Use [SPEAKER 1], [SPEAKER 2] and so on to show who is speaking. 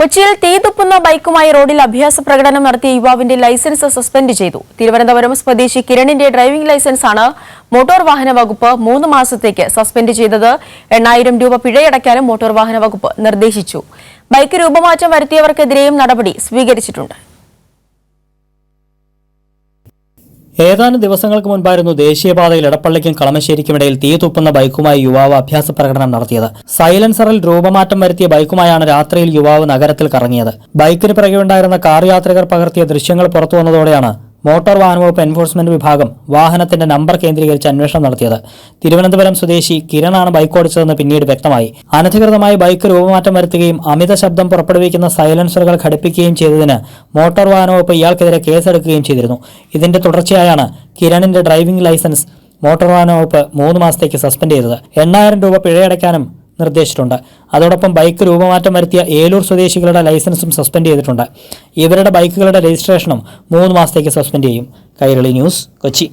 [SPEAKER 1] കൊച്ചിയിൽ തീ തുപ്പുന്ന ബൈക്കുമായി റോഡിൽ അഭ്യാസ പ്രകടനം നടത്തിയ യുവാവിന്റെ ലൈസൻസ് സസ്പെൻഡ് ചെയ്തു. തിരുവനന്തപുരം സ്വദേശി കിരണിന്റെ ഡ്രൈവിംഗ് ലൈസൻസാണ് മോട്ടോർ വാഹന വകുപ്പ് മൂന്ന് മാസത്തേക്ക് സസ്പെൻഡ് ചെയ്തത്. എണ്ണായിരം രൂപ പിഴയടയ്ക്കാനും മോട്ടോർ വാഹന വകുപ്പ് നിർദ്ദേശിച്ചു. ബൈക്ക് രൂപമാറ്റം വരുത്തിയവർക്കെതിരെയും നടപടി സ്വീകരിച്ചിട്ടുണ്ട്.
[SPEAKER 2] ഏതാനും ദിവസങ്ങൾക്ക് മുൻപായിരുന്നു ദേശീയപാതയിൽ ഇടപ്പള്ളിക്കും കളമശ്ശേരിക്കുമിടയിൽ തീ തുപ്പുന്ന ബൈക്കുമായി യുവാവ് അഭ്യാസ പ്രകടനം നടത്തിയത്. സൈലൻസറിൽ രൂപമാറ്റം വരുത്തിയ ബൈക്കുമായാണ് രാത്രിയിൽ യുവാവ് നഗരത്തിൽ കറങ്ങിയത്. ബൈക്കിന് പിറകെയുണ്ടായിരുന്ന കാർ യാത്രികർ പകർത്തിയ ദൃശ്യങ്ങൾ പുറത്തു വന്നതോടെയാണ് മോട്ടോർ വാഹന വകുപ്പ് എൻഫോഴ്സ്മെന്റ് വിഭാഗം വാഹനത്തിന്റെ നമ്പർ കേന്ദ്രീകരിച്ച് അന്വേഷണം നടത്തിയത്. തിരുവനന്തപുരം സ്വദേശി കിരണാണ് ബൈക്ക് ഓടിച്ചതെന്ന് പിന്നീട് വ്യക്തമായി. അനധികൃതമായി ബൈക്ക് രൂപമാറ്റം വരുത്തുകയും അമിത ശബ്ദം പുറപ്പെടുവിക്കുന്ന സൈലൻസറുകൾ ഘടിപ്പിക്കുകയും ചെയ്തതിന് മോട്ടോർ വാഹന വകുപ്പ് ഇയാൾക്കെതിരെ കേസെടുക്കുകയും ചെയ്തിരുന്നു. ഇതിന്റെ തുടർച്ചയായാണ് കിരണിന്റെ ഡ്രൈവിംഗ് ലൈസൻസ് മോട്ടോർ വാഹന വകുപ്പ് മൂന്ന് മാസത്തേക്ക് സസ്പെൻഡ് ചെയ്തത്. എണ്ണായിരം രൂപ പിഴയടയ്ക്കാനും നിർദ്ദേശിച്ചിട്ടുണ്ട്. അതോടൊപ്പം ബൈക്ക് രൂപമാറ്റം വരുത്തിയ ഏലൂർ സ്വദേശികളുടെ ലൈസൻസും സസ്പെൻഡ് ചെയ്തിട്ടുണ്ട്. ഇവരുടെ ബൈക്കുകളുടെ രജിസ്ട്രേഷനും മൂന്ന് മാസത്തേക്ക് സസ്പെൻഡ് ചെയ്യും. കൈരളി ന്യൂസ് കൊച്ചി.